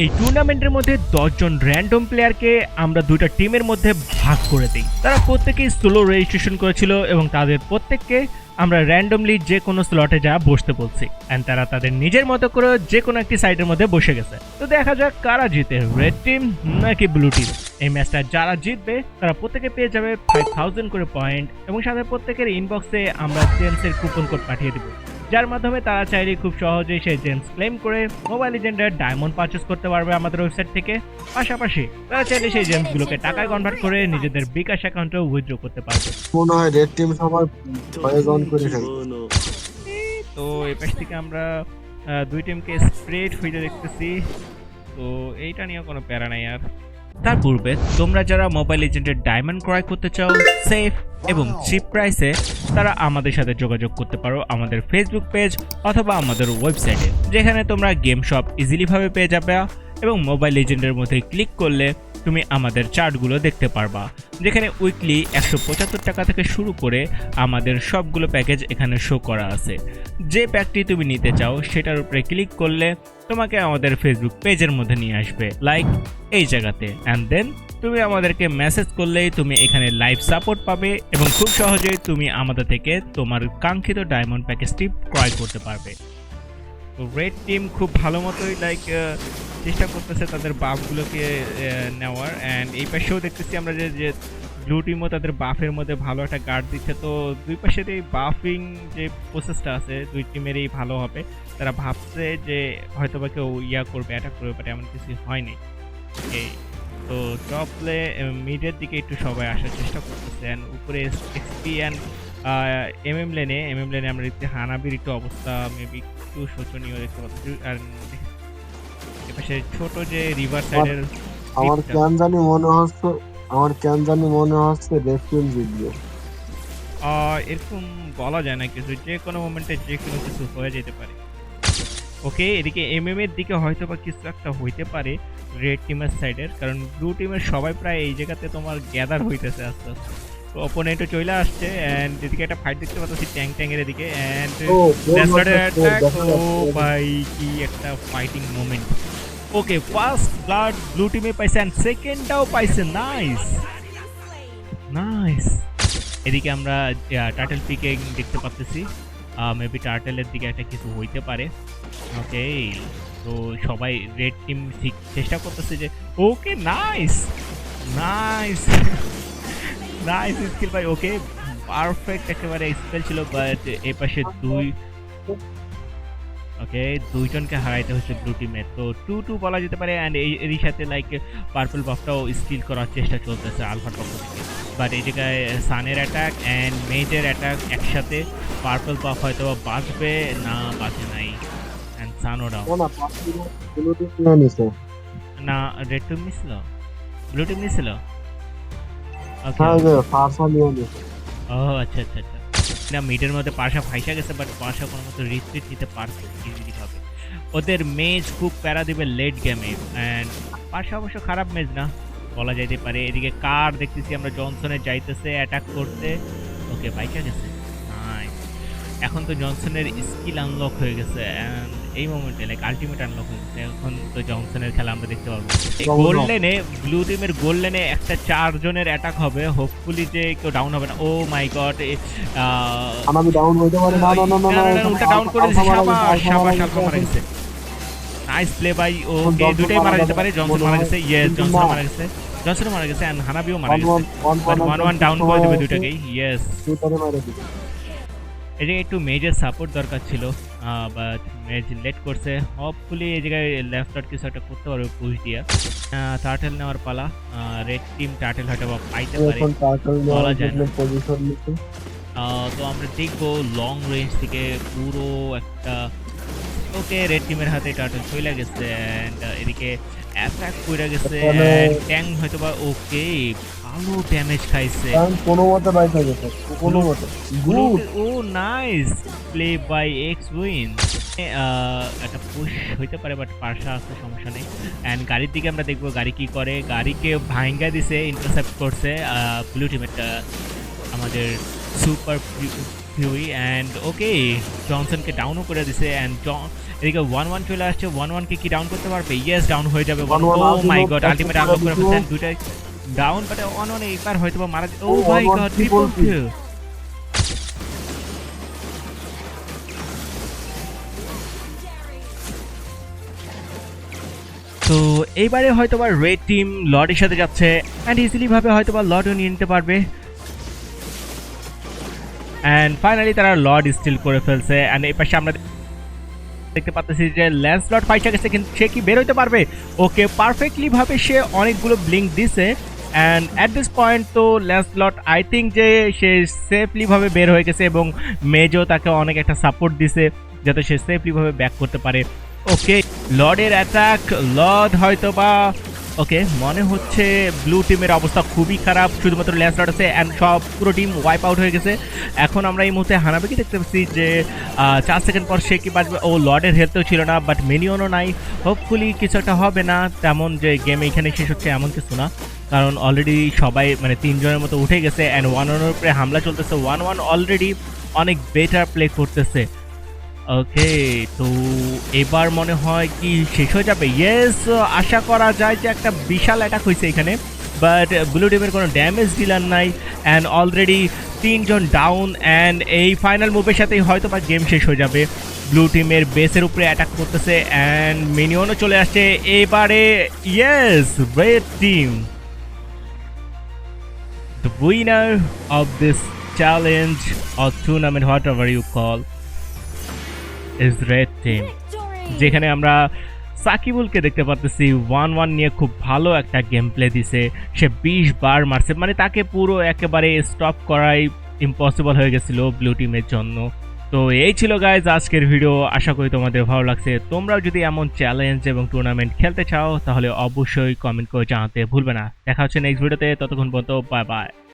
এই টুর্নামেন্টের মধ্যে দশজন র্যান্ডম প্লেয়ারকে আমরা দুইটা টিমের মধ্যে ভাগ করে দিই। তারা প্রত্যেকেই স্লো রেজিস্ট্রেশন করেছিল এবং তাদের প্রত্যেককে আমরা র্যান্ডমলি যে কোনো স্লটে যা বসতে বলছি। অ্যান্ড তারা তাদের নিজের মতো করে যে কোনো একটি সাইডের মধ্যে বসে গেছে। তো দেখা যাক কারা জিতে রেড টিম নাকি ব্লু টিম এই ম্যাচটা যারা জিতবে, তারা প্রত্যেকে পেয়ে যাবে ফাইভ থাউজেন্ড করে পয়েন্ট এবং সাথে প্রত্যেকের ইনবক্সে আমরা জেমসের কুপন কোড পাঠিয়ে দেবো। যার মাধ্যমে তারা চাইলে খুব সহজেই সেই জেমস ক্লেম করে মোবাইল লিজেন্ডের ডায়মন্ড পারচেস করতে পারবে আমাদের ওয়েবসাইট থেকে। পাশাপাশি তারা চাইলে সেই জেমসগুলোকে টাকায় কনভার্ট করে নিজেদের বিকাশ অ্যাকাউন্টেও উইথড্র করতে পারবে। মনে হয় রেড টিম সবার করে তো এই পাশ থেকে আমরা দুই টিমকে স্প্রেড হইতে দেখতেছি। তো এইটা নিয়ে কোনো প্যারা নাই আর। তার পূর্বে তোমরা যারা মোবাইল এজেন্টের ডায়মন্ড ক্রয় করতে চাও সেফ এবং চিপ প্রাইসে তারা আমাদের সাথে যোগাযোগ করতে পারো আমাদের ফেসবুক পেজ অথবা আমাদের ওয়েবসাইটে যেখানে তোমরা গেম শপ ইজিলিভাবে পেয়ে যাবে। এবং মোবাইল এজেন্টের মধ্যে ক্লিক করলে তুমি আমাদের চার্টগুলো দেখতে পারবা। যেখানে উইকলি একশো পঁচাত্তর টাকা থেকে শুরু করে আমাদের সবগুলো প্যাকেজ এখানে শো করা আছে। যে প্যাকটি তুমি নিতে চাও, সেটার উপরে ক্লিক করলে তোমাকে আমাদের ফেসবুক পেজের মধ্যে নিয়ে আসবে লাইক এই জায়গাতে। অ্যান্ড দেন তুমি আমাদেরকে মেসেজ করলেই তুমি এখানে লাইভ সাপোর্ট পাবে এবং খুব সহজেই তুমি আমাদের থেকে তোমার কাঙ্ক্ষিত ডায়মন্ড প্যাকেজটি ক্রয় করতে পারবে। রেড টিম খুব ভালো মতোই লাইক চেষ্টা করতেছে তাদের বাফগুলোকে নেওয়ার। অ্যান্ড এই পাশেও দেখতেছি আমরা যে যে ব্লু টিমও তাদের বাফের মধ্যে ভালো একটা গার্ড দিচ্ছে। তো দুই পাশের এই বাফিং যে প্রসেসটা আছে, দুই টিমেরই ভালো হবে। তারা ভাবছে যে হয়তো বা কেউ ইয়া করবে অ্যাটাক করবে বাট এমন কিছু হয়নি। এই তো টপ প্লে মিডের দিকে একটু সবাই আসার চেষ্টা করতেছে। অ্যান্ড উপরে এক্সপি অ্যান্ড এম এম লেনে এম এম লেনে আমরা দেখছি হানাবির একটু অবস্থা মেবি একটু শোচনীয় দেখতে পাচ্ছি। আর এপাশে ছোট যে রিভার সাইডের আমার কেন জানি মনে হচ্ছে আমার কেন জানি মনে হচ্ছে জিতবে এরকম বলা যায় না কিছু যে কোনো মোমেন্টে যে কোনো কিছু হয়ে যেতে পারে। ওকে এদিকে এম এর দিকে হয়তো বা কিছু একটা হইতে পারে রেড টিমের সাইডের কারণ ব্লু টিমের সবাই প্রায় এই জায়গাতে তোমার গ্যাদার হইতেছে আস্তে আস্তে। অপোনেন্টও চলে আসছে অ্যান্ড এদিকে একটা ফাইট দেখতে পাচ্ছি ট্যাং ট্যাঙ্কের এদিকে অ্যান্ড ও ডেসপার্টের অ্যাটাক ও। ভাই কি একটা fighting moment okay first blood blue টিমে পাইছে অ্যান্ড সেকেন্ডটাও পাইছে নাইস নাইস এদিকে আমরা টার্টেল পিকে দেখতে পাচ্ছি মেবি টার্টেলের দিকে একটা কিছু হইতে পারে। ওকে তো সবাই রেড টিম ঠিক চেষ্টা করতেছে যে okay nice nice nice skill ভাই ওকে পারফেক্ট একেবারে স্পেল ছিল বাট এই পাশে দুই ওকে দুইজনকে হারাইতে হচ্ছে ব্লু টিমে তো টু টু বলা যেতে পারে অ্যান্ড এরই সাথে লাইক পার্পল বাফটাও স্কিল করার চেষ্টা চলতেছে আলফার পক্ষ থেকে। বাট এই জায়গায় সানের অ্যাটাক অ্যান্ড মেজের অ্যাটাক একসাথে পার্পল বাফ হয়তো বাঁচবে না বাঁচে নাই। অ্যান্ড সানও ডাউন না রেড টিম নিছিল। ব্লু টিম নিছিল? হ্যাঁ যে নিয়ে ও আচ্ছা আচ্ছা আচ্ছা। না মিডের মধ্যে পাশা ফাইসা গেছে বাট পাশা কোনো মতো রিট্রিট নিতে পারছে ইজিলি হবে। ওদের মেজ খুব প্যারা দিবে লেট গেমে অ্যান্ড পাশা অবশ্য খারাপ মেজ না বলা যাইতে পারে। এদিকে কার দেখতেছি আমরা জনসনের যাইতেছে অ্যাটাক করতে। ওকে বাইকা গেছে। এখন তো জনসনের স্কিল আনলক হয়ে গেছে and এই মোমেন্টে লাইক আলটিমেট আনলক এখন তো জনসনের খেলা আমরা দেখতে পারব গোল লেনে ব্লু টিমের গোল লেনে একটা চারজনের অ্যাটাক হবে। হোপফুলি যে কেউ ডাউন হবে না। ও মাই গড আমি ডাউন হইতে পারে? না না না না উল্টা ডাউন করে দিয়েছে সাবাস সাবাস আলফা মারা গেছে। Nice play by O K দুটাই মারা যেতে পারে। জনসন মারা গেছে ইয়েস জনসন মারা গেছে। জনসন মারা গেছে এন্ড হানাবিও মারা গেছে। ওয়ান ওয়ান ডাউন করে দেবে দুটাকেই ইয়েস এই জায়গায় একটু মেজের সাপোর্ট দরকার ছিল। বাট মেজ লেট করছে। হোপফুলি এই জায়গায় লেফট আউট কিছু একটা করতে পারবে পুশ দিয়া টার্টেল নেওয়ার পালা। রেড টিম টার্টেল হয়তো বা পাইতে পারে। বলা যায় তো আমরা দেখব লং রেঞ্জ থেকে পুরো একটা ওকে রেড টিমের হাতে টার্টল চলে গেছে অ্যান্ড এদিকে অ্যাটাক করে গেছে ট্যাং হয়তো বা ওকে ভালো ড্যামেজ খাইছে। কোনো মতে বাইক হয়ে গেছে কোনো মতে। Good O nice play by X win একটা পুশ হইতে পারে বাট পার্সা আছে সমস্যা নেই। অ্যান্ড গাড়ির দিকে আমরা দেখব গাড়ি কি করে। গাড়িকে ভাঙ্গা দিছে ইন্টারসেপ্ট করছে ব্লু টিমেরটা আমাদের সুপার থিউই অ্যান্ড ওকে জনসনকে ডাউনও করে দিছে অ্যান্ড এদিকে ওয়ান ওয়ান চলে আসছে ওয়ান ওয়ানকে কি ডাউন করতে পারবে ইয়েস ডাউন হয়ে যাবে ও 1-1 মাই গড আলটিমেট আনলক করে। ফেলছেন দুইটাই ডাউন বাট অন অন একবার হয়তো মারা ও মাই 1-1 গড ট্রিপল। কিল তো এইবারে হয়তো বা রেড টিম লর্ডের সাথে যাচ্ছে অ্যান্ড ইজিলি ভাবে হয়তো বা লর্ডও নিয়ে নিতে পারবে অ্যান্ড ফাইনালি তারা লর্ড স্টিল করে ফেলছে। অ্যান্ড এই পাশে আমরা দেখতে পাচ্ছি যে ল্যান্স লর্ড ফাইসা গেছে, কিন্তু সে কি বের হইতে পারবে? ওকে পারফেক্টলি ভাবে সে অনেকগুলো ব্লিঙ্ক দিছে। অ্যান্ড অ্যাট দিস পয়েন্ট তো ল্যান্স লর্ড আই থিঙ্ক যে সে সেফলিভাবে বের হয়ে গেছে এবং মেজও তাকে অনেক একটা সাপোর্ট দিছে, যাতে সে সেফলিভাবে ব্যাক করতে পারে। ওকে লর্ডের অ্যাটাক লর্ড হয়তো বা ওকে, মনে হচ্ছে ব্লু টিমের অবস্থা খুবই খারাপ। শুধুমাত্র ল্যান্স লর্ড আছে অ্যান্ড সব পুরো টিম ওয়াইপ আউট হয়ে গেছে। এখন আমরা এই মুহূর্তে হানাবেকে দেখতে পাচ্ছি যে চার সেকেন্ড পর সে কি বাঁচবে? ও লর্ডের হেলথও ছিল না বাট মিনিয়নও নাই। হোপফুলি কিছু একটা হবে না। তেমন যে গেম এখানে শেষ হচ্ছে এমন কিছু না। কারণ অলরেডি সবাই মানে তিনজনের মতো উঠে গেছে অ্যান্ড ওয়ান ওয়ানের উপরে হামলা চলতেছে। ওয়ান ওয়ান অলরেডি অনেক বেটার প্লে করতেছে। ওকে তো এবার মনে হয় কি শেষ হয়ে যাবে? ইয়েস আশা করা যায় যে একটা বিশাল অ্যাটাক হয়েছে এখানে বাট ব্লু টিমের কোনো ড্যামেজ ডিলার নাই অ্যান্ড অলরেডি তিনজন ডাউন অ্যান্ড এই ফাইনাল মুভের সাথেই হয়তো বা গেম শেষ হয়ে যাবে। ব্লু টিমের বেসের উপরে অ্যাটাক করতেছে অ্যান্ড মিনিয়নও চলে আসছে। এবারে yes red team the winner winner of challenge challenge tournament tournament whatever you call is red team. যেখানে আমরা সাকিবুলকে দেখতে পাচ্ছি ওয়ান ওয়ান নিয়ে খুব ভালো একটা গেম প্লে দিছে। সে বিশ বার মারছে মানে তাকে পুরো একেবারে স্টপ করাই ইম্পসিবল হয়ে গেছিল ব্লু টিমের জন্য। তো এই ছিল গাইজ আজকের ভিডিও আশা করি তোমাদের ভালো লাগছে। তোমরাও যদি এমন চ্যালেঞ্জ এবং টুর্নামেন্ট খেলতে চাও তাহলে অবশ্যই কমেন্ট করে জানাতে ভুলবে না। দেখা হচ্ছে নেক্সট ভিডিওতে ততক্ষণ পর্যন্ত বাই বাই